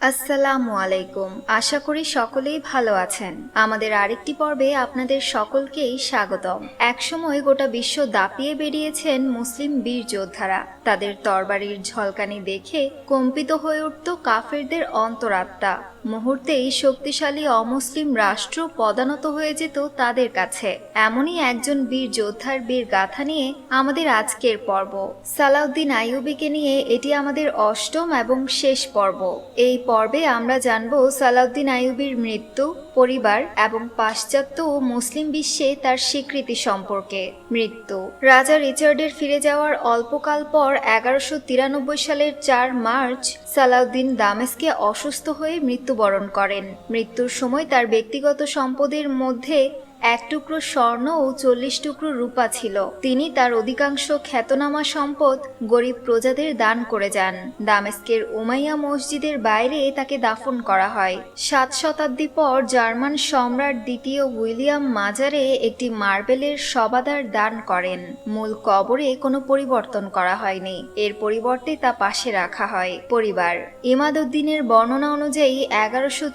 আসসালামু আলাইকুম। আশা করি সকলেই ভালো আছেন। আমাদের আরেকটি পর্বে আপনাদের সকলকেই স্বাগতম। একসময় গোটা বিশ্ব দাপিয়ে বেরিয়েছেন মুসলিম বীর যোদ্ধারা। তাদের তরবারির ঝলকানি দেখে কম্পিত হয়ে উঠত কাফেরদের অন্তরাত্মা। মুহূর্তেই শক্তিশালী অমুসলিম রাষ্ট্র পদানত হয়ে যেত তাদের কাছে। এমনই একজন বীর যোদ্ধার বীর গাথা নিয়ে আমাদের আজকের পর্ব। সালাউদ্দিন আইয়ুবিকে নিয়ে এটি আমাদের অষ্টম এবং শেষ পর্ব। এই পর্বে আমরা জানব সালাউদ্দিন আইয়ুবির মৃত্যু, পরিবার এবং পাশ্চাত্য ও মুসলিম বিশ্বে তার স্বীকৃতি সম্পর্কে। মৃত্যু। রাজা রিচার্ডের ফিরে যাওয়ার অল্পকাল পর এগারোশো তিরানব্বই সালের চার মার্চ সালাউদ্দিন দামেস্কে অসুস্থ হয়ে মৃত্যুবরণ করেন। মৃত্যুর সময় তার ব্যক্তিগত সম্পদের মধ্যে এক টুকরো স্বর্ণ ও চল্লিশ টুকরো রূপা ছিল। তিনি তার অধিকাংশ খ্যাতনামা সম্পদ গরিব প্রজাদের দান করে যান। দামেস্কের উমাইয়া মসজিদের বাইরে তাকে দাফন করা হয়। সাত শতাব্দী পর জার্মান সম্রাট দ্বিতীয় উইলিয়াম মাজারে একটি মার্বেলের সবাদার দান করেন। মূল কবরে কোনো পরিবর্তন করা হয়নি। এর পরিবর্তে তা পাশে রাখা হয়। পরিবার। ইমাদুদ্দিনের বর্ণনা অনুযায়ী এগারোশো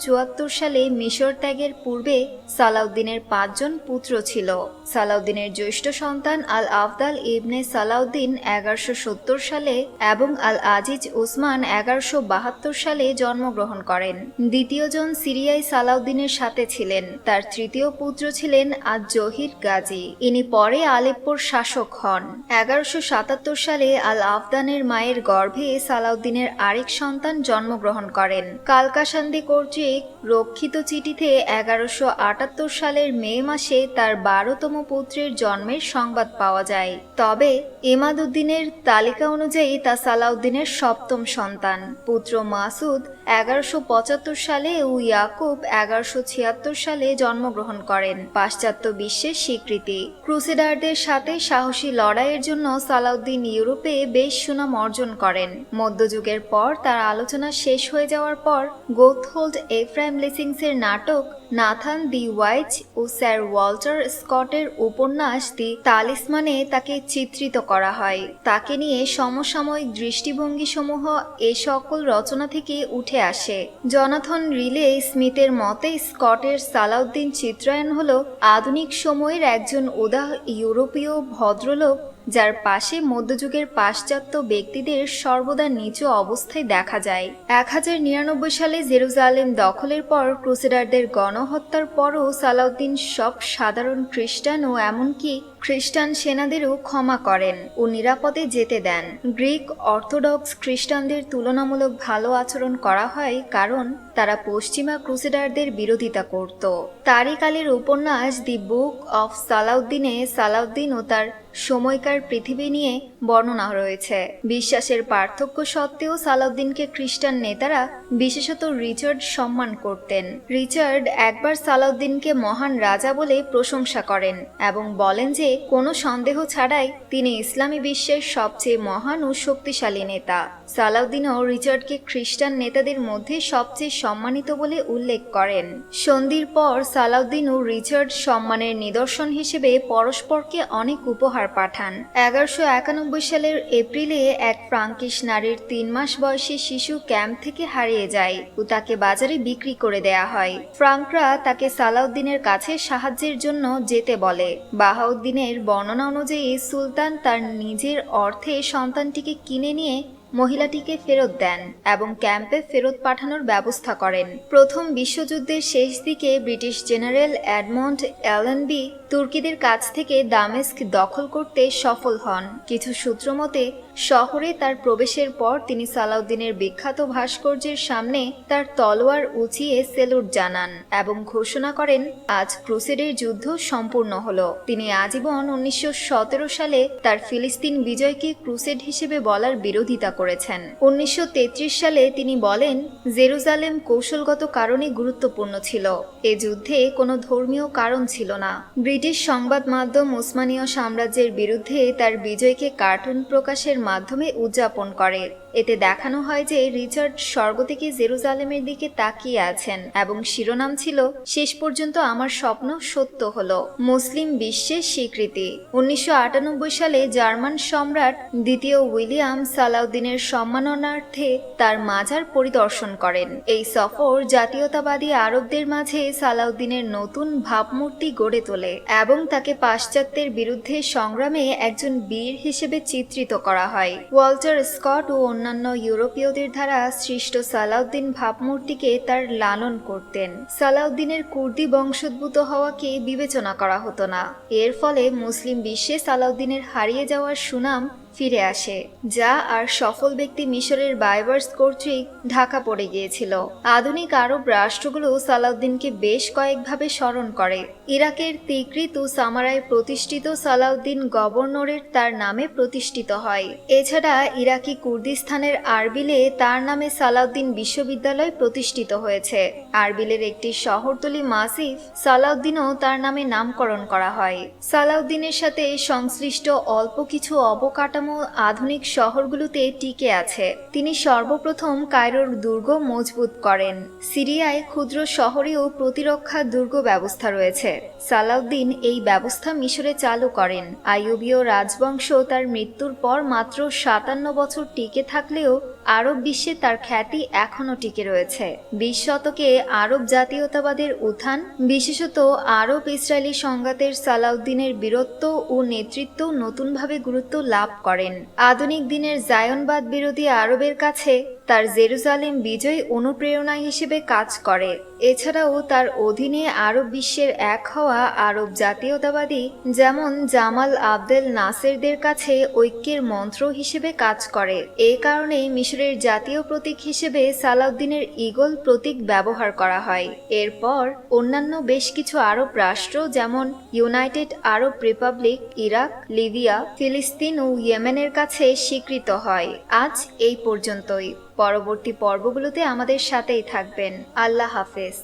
সালে মিশর ত্যাগের পূর্বে সালাউদ্দিনের পাঁচজন পুত্র ছিল। সালাউদ্দিনের জ্যৈষ্ঠ সন্তান আল আফদাল ইবনে সালাউদ্দিন এগারোশো সত্তর সালে এবং আল আজিজ উসমান এগারোশো বাহাত্তর সালে জন্মগ্রহণ করেন। দ্বিতীয়জন সিরিয়ায় সালাউদ্দিনের সাথে ছিলেন। তার তৃতীয় পুত্র ছিলেন আজ জহির গাজী। ইনি পরে আলেপ্পোর শাসক হন। এগারোশো সাতাত্তর সালে আল আফদানের মায়ের গর্ভে সালাউদ্দিনের আরেক সন্তান জন্মগ্রহণ করেন। কালকাসান্দি কর্তৃক রক্ষিত চিঠিতে এগারোশো আটাত্তর সালের মে মাসে তার বারোতম পুত্রের জন্মের সংবাদ পাওয়া যায়। তবে এমাদুদ্দিনের তালিকা অনুযায়ী তা সালাউদ্দিনের সপ্তম সন্তান। পুত্র মাসুদ এগারোশো পঁচাত্তর সালে ও ইয়াকুব এগারোশো ছিয়াত্তর সালে জন্মগ্রহণ করেন। পাশ্চাত্য বিশ্বের স্বীকৃতি। ক্রুসেডারদের সাথে সাহসী লড়াইয়ের জন্য সালাউদ্দিন ইউরোপে বেশ সুনাম অর্জন করেন। মধ্যযুগের পর তার আলোচনা শেষ হয়ে যাওয়ার পর গোথহোল্ড এফ্রাইম লেসিংসের নাটক নাথান দি ওয়াইচ ও স্যার ওয়াল্টার স্কটের উপন্যাস দি তালিসমানে তাকে চিত্রিত করা হয়। তাকে নিয়ে সমসাময়িক দৃষ্টিভঙ্গি সমূহ এ সকল রচনা থেকে উঠে আসে। জনাথন রিলে স্মিথের মতে স্কটের সালাউদ্দিন চিত্রায়ন হল আধুনিক সময়ের একজন উদাহ ইউরোপীয় ভদ্রলোক যার পাশে মধ্যযুগের পাশ্চাত্য ব্যক্তিদের সর্বদা নিচু অবস্থায় দেখা যায়। এক হাজার নিরানব্বই সালে জেরুজালেম দখলের পর ক্রুসেডারদের গণহত্যার পরও সালাউদ্দিন সব সাধারণ খ্রিস্টান ও এমনকি খ্রিস্টান সেনাদেরও ক্ষমা করেন ও নিরাপদে যেতে দেন। গ্রিক অর্থোডক্স খ্রিস্টানদের তুলনামূলক ভালো আচরণ করা হয় কারণ তারা পশ্চিমা ক্রুসেডারদের বিরোধিতা করত। তারিকালের উপন্যাস দি বুক অফ সালাউদ্দিনে সালাউদ্দিন ও তার সময়কার পৃথিবী নিয়ে বর্ণনা রয়েছে। বিশ্বাসের পার্থক্য সত্ত্বেও সালাউদ্দিনকে খ্রিস্টান নেতারা বিশেষত রিচার্ড সম্মান করতেন। রিচার্ড একবার সালাউদ্দিনকে মহান রাজা বলে প্রশংসা করেন এবং বলেন যে, কোনো সন্দেহ ছাড়াই তিনি ইসলামী বিশ্বের সবচেয়ে মহান ও শক্তিশালী নেতা। সালাউদ্দিনও রিচার্ডকে খ্রিস্টান নেতাদের মধ্যে সবচেয়ে সম্মানিত বলে উল্লেখ করেন। সন্ধির পর সালাউদ্দিন ও রিচার্ড সম্মানের নিদর্শন হিসেবে পরস্পরকে অনেক উপহার পাঠান। এগারোশো একানব্বই সালের এপ্রিলে এক ফ্রাঙ্কিশ নারীর তিন মাস বয়সী শিশু ক্যাম্প থেকে হারিয়ে যায়। ও তাকে বাজারে বিক্রি করে দেয়া হয়। ফ্রাঙ্করা তাকে সালাউদ্দিনের কাছে সাহায্যের জন্য যেতে বলে। বাহাউদ্দিনের বর্ণনা অনুযায়ী, সুলতান তার নিজের অর্থে সন্তানটিকে কিনে নিয়ে মহিলাটিকে ফেরত দেন এবং ক্যাম্পে ফেরত পাঠানোর ব্যবস্থা করেন। প্রথম বিশ্বযুদ্ধের শেষ দিকে ব্রিটিশ জেনারেল অ্যাডমন্ড অ্যালেনবি তুর্কিদের কাছ থেকে দামেস্ক দখল করতে সফল হন। কিছু সূত্র মতে, শহরে তার প্রবেশের পর তিনি সালাউদ্দিনের বিখ্যাত ভাস্কর্যের সামনে তার তলোয়ার উঁচিয়ে সেলুট জানান এবং ঘোষণা করেন, আজ ক্রুসেডের যুদ্ধ সম্পূর্ণ হল। তিনি আজীবন উনিশশো সতেরো সালে তার ফিলিস্তিন বিজয়কে ক্রুসেড হিসেবে বলার বিরোধিতা করেছেন। উনিশশো তেত্রিশ সালে তিনি বলেন, জেরুজালেম কৌশলগত কারণে গুরুত্বপূর্ণ ছিল। এ যুদ্ধে কোনো ধর্মীয় কারণ ছিল না। সংবাদ মাধ্যম উসমানীয় সাম্রাজ্যের বিরুদ্ধে তার বিজয়কে কার্টুন প্রকাশের মাধ্যমে উদযাপন করে। এতে দেখানো হয় যে রিচার্ড স্বর্গ থেকে জেরুজালেমের দিকে তাকিয়ে আছেন এবং শিরোনাম ছিল, শেষ পর্যন্ত আমার স্বপ্ন সত্য হল। মুসলিম বিশ্বের স্বীকৃতি। উনিশশো আটানব্বই সালে জার্মান সম্রাট দ্বিতীয় উইলিয়াম সালাউদ্দিনের সম্মাননার্থে তার মাজার পরিদর্শন করেন। এই সফর জাতীয়তাবাদী আরবদের মাঝে সালাউদ্দিনের নতুন ভাবমূর্তি গড়ে তোলে এবং তাকে পাশ্চাত্যের বিরুদ্ধে সংগ্রামে একজন বীর হিসেবে চিত্রিত করা হয়। ওয়াল্টার স্কট ও অন্যান্য ইউরোপীয়দের দ্বারা সৃষ্ট সালাউদ্দিন ভাবমূর্তিকে তার লালন করতেন। সালাউদ্দিনের কুর্দি বংশোদ্ভূত হওয়াকে বিবেচনা করা হতো না। এর ফলে মুসলিম বিশ্বে সালাউদ্দিনের হারিয়ে যাওয়ার সুনাম ফিরে আসে, যা আর সফল ব্যক্তি মিশরের বাইবার্স কর্তৃক ঢাকা পড়ে গিয়েছিল। আধুনিক আরব রাষ্ট্রগুলো সালাউদ্দিনকে বেশ কয়েকভাবে স্মরণ করে। ইরাকের তিকৃত সামারায় প্রতিষ্ঠিত সালাউদ্দিন গভর্নরের তার নামে প্রতিষ্ঠিত হয়। এছাড়া ইরাকি কুর্দিস্তানের আরবিলে তার নামে সালাউদ্দিন বিশ্ববিদ্যালয় প্রতিষ্ঠিত হয়েছে। আরবিলের একটি শহরতলি মাসিফ সালাউদ্দিনও তার নামে নামকরণ করা হয়। সালাউদ্দিনের সাথে সংশ্লিষ্ট অল্প কিছু অবকাঠামো আধুনিক শহরগুলোতে টিকে আছে। তিনি সর্বপ্রথম কায়রোর দুর্গ মজবুত করেন। সিরিয়ায় ক্ষুদ্র শহরেও প্রতিরক্ষা দুর্গ ব্যবস্থা রয়েছে। সালাউদ্দিন এই ব্যবস্থা মিশরে চালু করেন। আইয়ুবীয় রাজবংশ তার মৃত্যুর পর মাত্র সাতান্ন বছর টিকে থাকলেও আরব বিশ্বে তার খ্যাতি এখনও টিকে রয়েছে। বিশ শতকে আরব জাতীয়তাবাদের উত্থান, বিশেষত আরব ইসরায়েলি সংঘাতের সালাউদ্দিনের বীরত্ব ও নেতৃত্ব নতুনভাবে গুরুত্ব লাভ করেন। আধুনিক দিনের জায়নবাদ বিরোধী আরবের কাছে তার জেরুজালেম বিজয় অনুপ্রেরণা হিসেবে কাজ করে। এছাড়াও তার অধীনে আরব বিশ্বের এক হওয়া আরব জাতীয়তাবাদী যেমন জামাল আবদেল নাসেরদের কাছে ঐক্যের মন্ত্র হিসেবে কাজ করে। এ কারণে মিশরের জাতীয় প্রতীক হিসেবে সালাউদ্দিনের ইগল প্রতীক ব্যবহার করা হয়। এরপর অন্যান্য বেশ কিছু আরব রাষ্ট্র যেমন United Arab Republic, Iraq, Libya, ফিলিস্তিন ও ইয়েমেনের কাছে স্বীকৃত হয়। আজ এই পর্যন্তই। পরবর্তী পর্বগুলোতে আমাদের সাথেই থাকবেন। আল্লাহ হাফেজ।